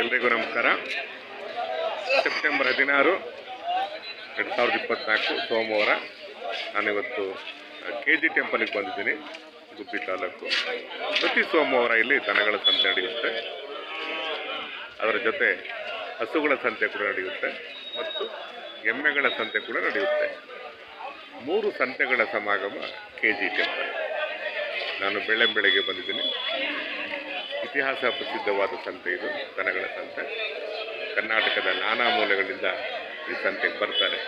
ಎಲ್ರಿಗೂ ನಮಸ್ಕಾರ. ಸೆಪ್ಟೆಂಬರ್ ಹದಿನಾರು, ಎರಡು ಸಾವಿರದ ಇಪ್ಪತ್ನಾಲ್ಕು ಸೋಮವಾರ ನಾನಿವತ್ತು ಕೆ ಜಿ ಟೆಂಪಲ್ಗೆ ಬಂದಿದ್ದೀನಿ. ಗುಬ್ಬಿ ತಾಲೂಕು. ಪ್ರತಿ ಸೋಮವಾರ ಇಲ್ಲಿ ದನಗಳ ಸಂತೆ ನಡೆಯುತ್ತೆ. ಅದರ ಜೊತೆ ಹಸುಗಳ ಸಂತೆ ಕೂಡ ನಡೆಯುತ್ತೆ. ಮತ್ತು ಎಮ್ಮೆಗಳ ಸಂತೆ ಕೂಡ ನಡೆಯುತ್ತೆ. ಮೂರು ಸಂತೆಗಳ ಸಮಾಗಮ ಕೆ ಜಿ ಟೆಂಪಲ್. ನಾನು ಬೆಳೆ ಬೆಳಗ್ಗೆ ಬಂದಿದ್ದೀನಿ. ಇತಿಹಾಸ ಪ್ರಸಿದ್ಧವಾದ ಸಂತೆ ಇದು, ದನಗಳ ಸಂತೆ. ಕರ್ನಾಟಕದ ನಾನಾ ಮೂಲೆಗಳಿಂದ ಈ ಸಂತೆಗೆ ಬರ್ತಾರೆ.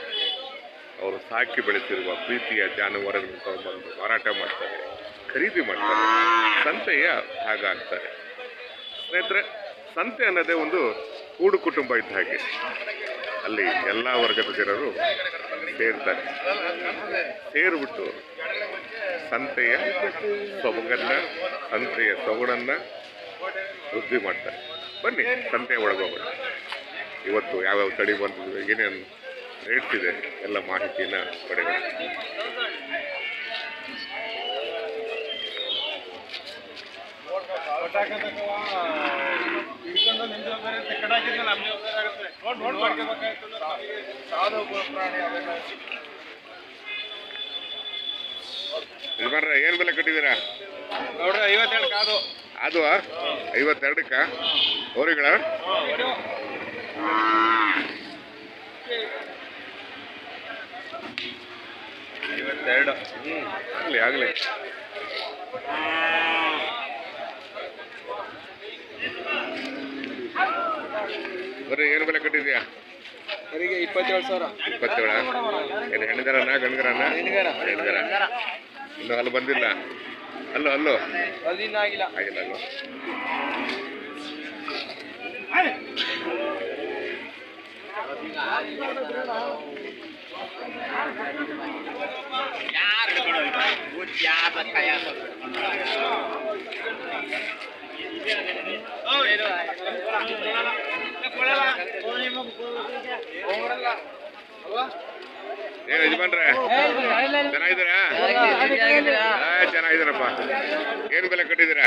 ಅವರು ಸಾಕಿ ಬೆಳೆಸಿರುವ ಪ್ರೀತಿಯ ಜಾನುವಾರುಗಳನ್ನು ತಗೊಂಡ್ಬಂದು ಮಾರಾಟ ಮಾಡ್ತಾರೆ, ಖರೀದಿ ಮಾಡ್ತಾರೆ. ಸಂತೆಯ ಭಾಗ ಆಗ್ತಾರೆ ಸ್ನೇಹಿತರೆ, ಸಂತೆ ಅನ್ನೋದೇ ಒಂದು ಕೂಡು ಕುಟುಂಬ ಇದ್ದ ಹಾಗೆ. ಅಲ್ಲಿ ಎಲ್ಲ ವರ್ಗದ ಜನರು ಸೇರ್ತಾರೆ. ಸೇರಿಬಿಟ್ಟು ಸಂತೆಯ ಸೊಬಗನ್ನ ಸಂತೆಯ ಸೊಗಡನ್ನ ವೃದ್ಧಿ ಮಾಡ್ತಾರೆ. ಬನ್ನಿ, ಸಂತೆ ಒಳಗೋಗೋಣ ಇವತ್ತು ಯಾವ್ಯಾವ ತಳಿ ಬಂದಿದೆ, ಏನೇನು ರೇಟ್ಸ್ ಇದೆ, ಎಲ್ಲ ಮಾಹಿತಿನ ಪಡೆಯೋಣ. ಯಜಮಾನ್ರೆ ಏನು ಬೆಲೆ ಕಟ್ಟಿದ್ದೀರಾ? ನೋಡ್ರಿ ಐವತ್ತೆರಡು ಕಾದು. ಅದು ಐವತ್ತೆರಡಕ್ಕ? ಹೋರಿಗಳ ಐವತ್ತೆರಡು. ಹ್ಞೂ ಆಗಲಿ ಆಗಲಿ. ಏನು ಬೆಲೆ ಕೊಟ್ಟಿದ್ಯಾ? ಅವರಿಗೆ ಇಪ್ಪತ್ತೇಳು ಸಾವಿರ. ಇಪ್ಪತ್ತೇಳ? ಏನು ಹೆಣ್ಗರನ ಗಂಡ್ಗರನ ಹೆಣ್ಗರ. ಹೆಣ್ಗರ. ಇನ್ನು ಅಲ್ಲಿ ಬಂದಿಲ್ಲ. ಅಲ್ಲೋ ಅಲ್ಲೋ? ಅದಿನ್ನ ಆಗಿಲ್ಲ. ಆಗಿಲ್ಲ ಅಲ್ಲೋ? ಏನು ಯಜಮಾನ್ರೆ? ಚೆನ್ನಾಗಿದ್ದೀರಾ? ಚೆನ್ನಾಗಿದ್ದೀರಪ್ಪ. ಏನು ಬೆಲೆ ಕಟ್ಟಿದ್ದೀರಾ?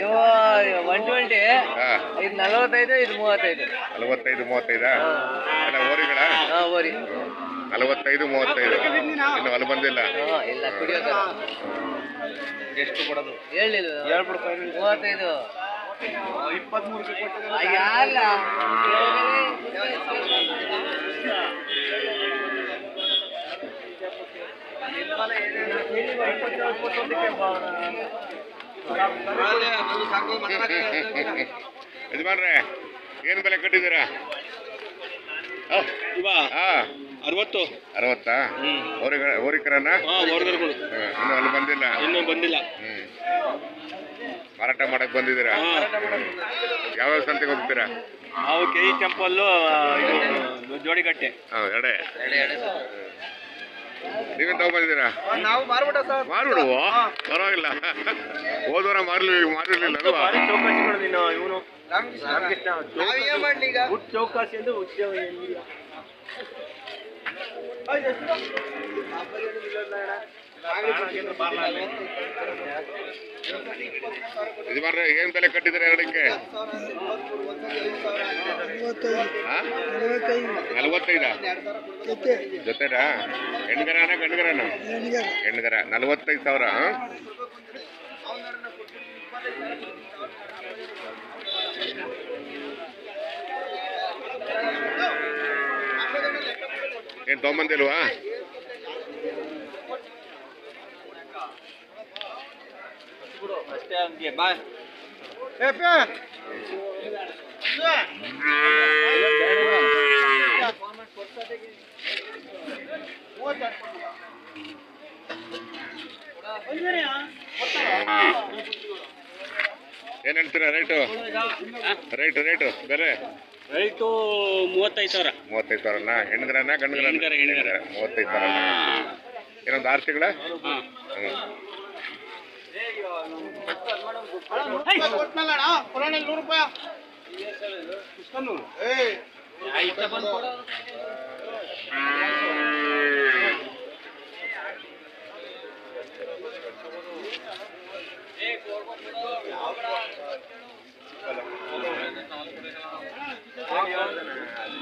ಇವು ಒನ್ ಟ್ವೆಂಟಿ ಹಾಂ. ಇದು ನಲವತ್ತೈದು ಇದು ಮೂವತ್ತೈದು? ನಲವತ್ತೈದು ಮೂವತ್ತೈದಾ ಓರಿಗಳ ಓರಿ ನಲವತ್ತೈದು ಮೂವತ್ತೈದು. ಇನ್ನು ಅಲ್ಲಿ ಬಂದಿಲ್ಲ? ಎಷ್ಟು ಕೊಡೋದು? ಹೇಳಿಲ್ಲ ಮೂವತ್ತೈದು. ಇಪ್ಪತ್ಮೂರು ಆ, ಯಾರಲ್ಲ ಯಜಮಾನ್ರೆ ಏನು ಬೆಲೆ ಕಟ್ಟಿದ್ದೀರಾ? ಹಾ ಅರವತ್ತು. ಅರವತ್ತಾ? ಹ್ಮ್. ಓರಿಗಳ ಓರಿಕರನ್ನ ಹಾ ವರ್ಗರ್ಗಳು ಹ್ಮ್, ಇನ್ನು ಅಲ್ಲಿ ಬಂದಿಲ್ಲ. ಇನ್ನೂ ಬಂದಿಲ್ಲ. ಹ್ಮ್. ಮಾರಾಟ ಮಾಡಕ್ ಬಂದಿದ್ದೀರಾ? ಯಾವ ಯಾವ್ಯಾವ ಸಂತೆಗೆ ಹೋಗ್ತೀರಾ? ನಾವು ಕೆ ಟೆಂಪಲ್ ಟೆಂಪಲ್ಲು ಇದು ಜೋಡಿಗಟ್ಟೆ. ಹಾಂ ಎಡೆ. ನೀವೇನು ತಗೊಂಡ್ಬಂದಿದ್ದೀರಾ ನಾವು ಮಾರ್ಬಿಟ್ಟ ಸರ್. ಮಾರ್ಬಿಡುವ ಪರವಾಗಿಲ್ಲ. ಹೋದವರ ಮಾರ್ಲಿ ಮಾರಿರ್ಲಿಲ್ಲ ಅಲ್ವಾ? ಭಾರಿ ನೀನು ಇವನು. ರಾಮಕೃಷ್ಣ ಹುಟ್ಟು ಚೌಕಾಸಿ ಎಂದು ಉದ್ಯೋಗ ಏನಿಲ್ಲ ಯಜಮಾನ್ರೆ, ಏನ್ ಬೆಲೆ ಕಟ್ಟಿದ್ರೆ ಎರಡಕ್ಕೆ? ನಲವತ್ತೈದ? ಜೊತೆನಾ? ಹೆಣ್ಗರನ ಗಂಡ್ಗರನ? ಹೆಣ್ಗರ, ನಲ್ವತ್ತೈದು ಸಾವಿರ? ಏನ್ ತಗೊಂಬಂದಿಲ್ವಾ? ಹಂಗೆ ಬಾ ಏನ್ ಹೇಳ್ತೀರಾ ರೇಟು ರೇಟು ರೇಟು ಬೇರೆ ರೈಟು ಮೂವತ್ತೈದು ಸಾವಿರ. ಮೂವತ್ತೈದು ಸಾವಿರನ? ಹೆಣ್ಗರನ ಗಂಡ್ಗರನ. ಮೂವತ್ತೈದು ಸಾವಿರ ಏನೊಂದು ಆರು ತಿಂಗಳ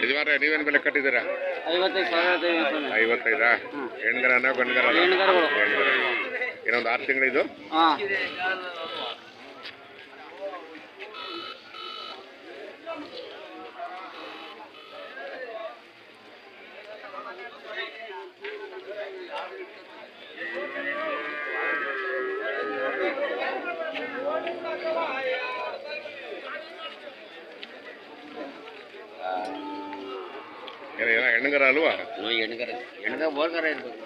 ಯಜಮಾನ್ರೆ ನೀವೇನು ಬೆಲೆ ಕಟ್ಟಿದ್ದೀರಾ? ಐವತ್ತೈದು ಸಾವಿರ ಐವತ್ತೈದಾ? ಹೆಣ್ಗರನ ಹೆಣ್ಗರ ಹೆಣ್ಗರು ಇನ್ನೊಂದು ಆರು ತಿಂಗಳಿದು? ಇದು ಏನೋ ಹೆಣ್ಗರ ಅಲ್ವಾ? ಹೆಣ್ಗರ. ಹೆಣ್ಗ ಬೋರ್ಗರ ಇರ್ಬೇಕು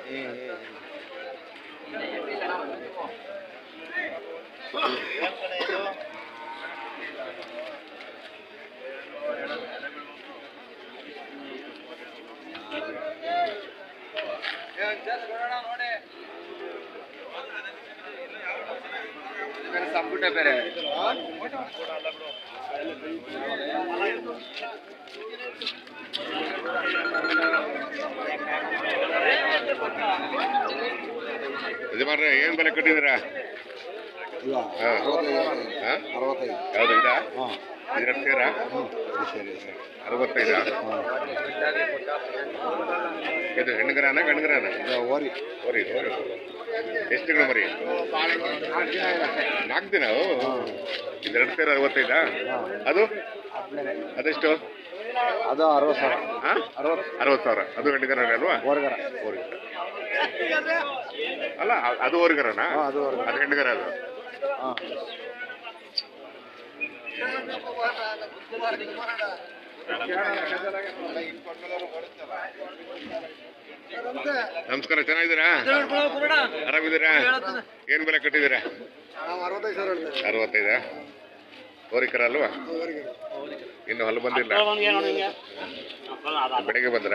ಸಂಪುಟ ಬೇರೆ ಯಜಮಾನ್ರೆ ಏನು ಬೆಲೆ ಕಟ್ಟಿದ್ದೀರಾ ಹಾ. ಹಾ? ಯಾವ್ದು ಇದಾ ಇದ್ರ ಸೇರ ಅರವತ್ತೈದಾ? ಇದು ಹೆಣ್ಣುಗ್ರಾನ ಗಂಡ್ಗರನ? ಓರಿ. ಓರಿ ಓರಿ. ಎಷ್ಟು ತಿಂಗಳು ಮರಿ? ನಾಲ್ಕು ದಿನ. ಇದೆರಡು ಸೇರ ಅರವತ್ತೈದಾ? ಅದು? ಅದೆಷ್ಟು? ಅದು ಅರವತ್ತು ಸಾವಿರ. ಹಾಂ? ಅರವತ್ತು. ಸಾವಿರ. ಅದು ಹೆಣ್ಗರನ ಅಲ್ವಾ? ಓರ್ಗರ. ಅಲ್ಲ ಅದು ಓರಿಗರನ? ಹಾಂ ಅದು ಓರ್ಗರ. ಅದು ನಮಸ್ಕಾರ ಚೆನ್ನಾಗಿದ್ದೀರಾ? ಆರಾಮಿದ್ದೀರಾ? ಏನು ಬೆಲೆ ಕಟ್ಟಿದ್ದೀರಾ? ಅರವತ್ತೈದ? ಓರಿಕರ ಅಲ್ವಾ? ಇನ್ನು ಹೊಲ ಬಂದಿಲ್ಲ. ಬೆಳಿಗ್ಗೆ ಬಂದ್ರ?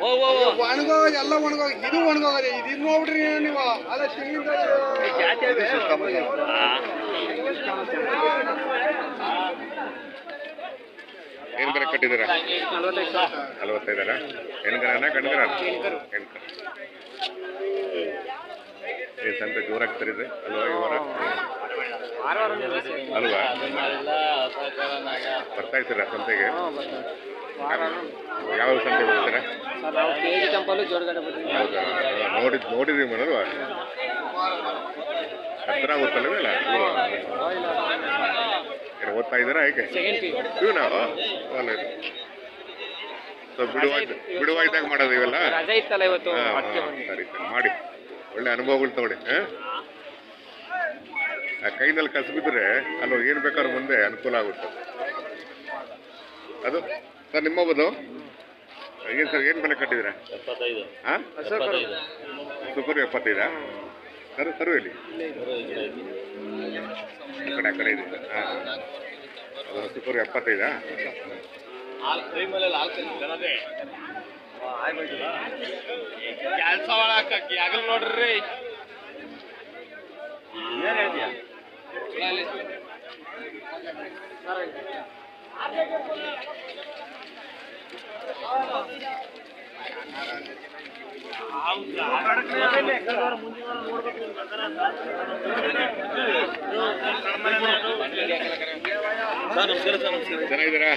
ಓ ಬೆಳಗ್ಗೆ ಬಂದ್ರ ಒಣಗೋಗ ಎಲ್ಲ ಒಣಗೋಗ ಇದು ಒಣಗೋಗದೆ ಇದು ನೋಡ್ರಿ ನೀವು ಅಲ್ಲ ತೆಂಗಿನ ಏನ್ ಬೆಲೆ ಕಟ್ಟಿದ್ದೀರಾ? ನಲ್ವತ್ತೈದರ? ಹೆಣ್ಗರನ ಗಂಡ್ಗರನ ಹೆಣ್ಕರ ಸಂತೆ ಅಲ್ವಾ ಈ ವಾರ? ಅಲ್ವಾ? ಬರ್ತಾ ಇರ್ತೀರಾ ಸಂತೆಗೆ? ಯಾವ ಜೋರ್ಗಡೆ ಬರ್ತೀವಿ ಹೌದಾ? ನೋಡಿ ನೋಡಿದ್ರಿ ಮನಲ್ವಾ ಹತ್ರ ಗೊತ್ತಲ್ಲ ಏನು ಓದ್ತಾ ಇದ್ದೀರಾ ಹೇಗೆ? ಸೆಕೆಂಡ್ ಪಿ ಇವು ನಾವು ಒಳ್ಳೆಯದು ಸೊ ಬಿಡುವಾಯ್ತು ಬಿಡುವಾಯ್ತಾಗ ಮಾಡೋದು ಇವೆಲ್ಲ. ಸರಿ ಸರಿ. ಮಾಡಿ. ಒಳ್ಳೆ ಅನುಭವಗಳು ತಗೊಳ್ಳಿ ಹಾ? ಆ ಕೈನಲ್ಲಿ ಕಸಬಿದ್ರೆ ಅಲ್ಲಿ ಏನು ಬೇಕಾದ್ರೂ ಮುಂದೆ ಅನುಕೂಲ ಆಗುತ್ತೆ. ಅದು ಸರ್ ನಿಮ್ಮ ಬದು ಏನು ಸರ್ ಏನು ಬೆಲೆ ಕಟ್ಟಿದ್ರೆ ಹಾಂ ಸುಕೂರು ಎಪ್ಪತ್ತೈದಾ. ಸರ್ ಸರು ಎಲ್ಲಿ ಆ ಕಡೆ ಆ ಕಡೆ ಇದೆ ಹಾಂ ಸುಕೂರು ಎಪ್ಪತ್ತೈದಾ? ಕೆಲಸ ಮಾಡಕ್ಕೆ ಆಗಲ್ ನೋಡ್ರಿ. ಚೆನ್ನಾಗಿದ್ದೀರಾ?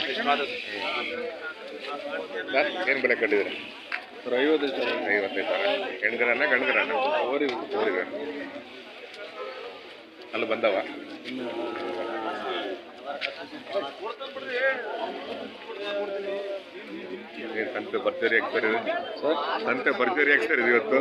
ಏನು ಬೆಲೆ ಕಟ್ಟಿದ್ದೀರಾ? ಐವತ್ತೈದು ಸಾವಿರ. ಐವತ್ತೈದು ಸಾವಿರ. ಹೆಣ್ಗರನ್ನ ಗಂಡ್ಗರನ್ನ? ಓರಿ ಊರಿಗ ಅಲ್ಲಿ ಬಂದವ ಸಂತೆ ಭರ್ಜರಿ ಆಗ್ತಾರೆ ಸಂತೆ ಭರ್ಜರಿ ಆಗ್ತಾರೆ ಇವತ್ತು?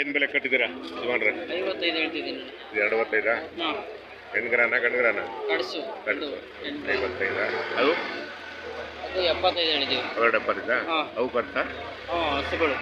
ಏನ್ ಬೆಲೆ ಕಟ್ಟಿದ್ದೀರಾ ಯಜಮಾನ್ರೆ? ಐವತ್ತೈದು ಹೇಳ್ತಿದ್ದೀನಿ. ಇದು ಎರಡು ಅರವತ್ತೈದಾ ಹಾಂ ಹೆಣ್ಗರನ ಗಂಡ್ಗರನ ಕಡಸು ಐವತ್ತೈದಾ? ಅದು? ಅದು? ಎಪ್ಪತ್ತೈದು ಹೇಳಿದ್ದೀವಿ. ಎರಡು ಎಪ್ಪತ್ತೈದಾ. ಅವು ಬರ್ತಾ? ಹಾಂ ಹಸುಗಳು.